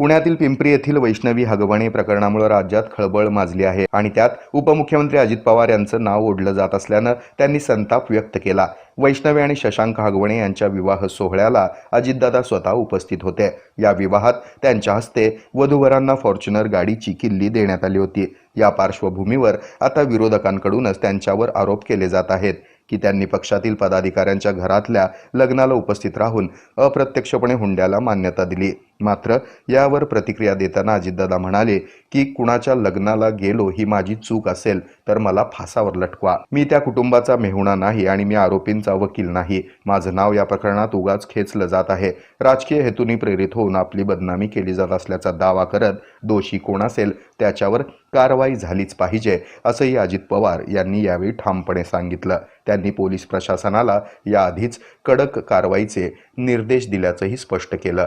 पुण्यातील पिंपरी येथील वैष्णवी हगवणे प्रकरणामुळे राज्यात खळबळ माजली आहे आणि त्यात उपमुख्यमंत्री अजित पवार यांचं नाव ओढलं जात असल्यानं त्यांनी संताप व्यक्त केला. वैष्णवी आणि शशांक हगवणे यांच्या विवाह सोहळ्याला अजितदादा स्वतः उपस्थित होते. या विवाहात त्यांच्या हस्ते वधूवरांना फॉर्च्युनर गाडीची किल्ली देण्यात आली होती. या पार्श्वभूमीवर आता विरोधकांकडूनच त्यांच्यावर आरोप केले जात आहेत की त्यांनी पक्षातील पदाधिकाऱ्यांच्या घरातल्या लग्नाला उपस्थित राहून अप्रत्यक्षपणे हुंड्याला मान्यता दिली. मात्र यावर प्रतिक्रिया देताना अजितदादा म्हणाले की कुणाच्या लग्नाला गेलो ही माझी चूक असेल तर मला फासावर लटकवा. मी त्या कुटुंबाचा मेहुणा नाही आणि मी आरोपींचा वकील नाही. माझं नाव या प्रकरणात उगाच खेचलं जात आहे. राजकीय हेतूने प्रेरित होऊन आपली बदनामी केली जात असल्याचा दावा करत दोषी कोण असेल त्याच्यावर कारवाई झालीच पाहिजे असंही अजित पवार यांनी यावेळी ठामपणे सांगितलं. त्यांनी पोलीस प्रशासनाला याआधीच कडक कारवाईचे निर्देश दिल्याचंही स्पष्ट केलं.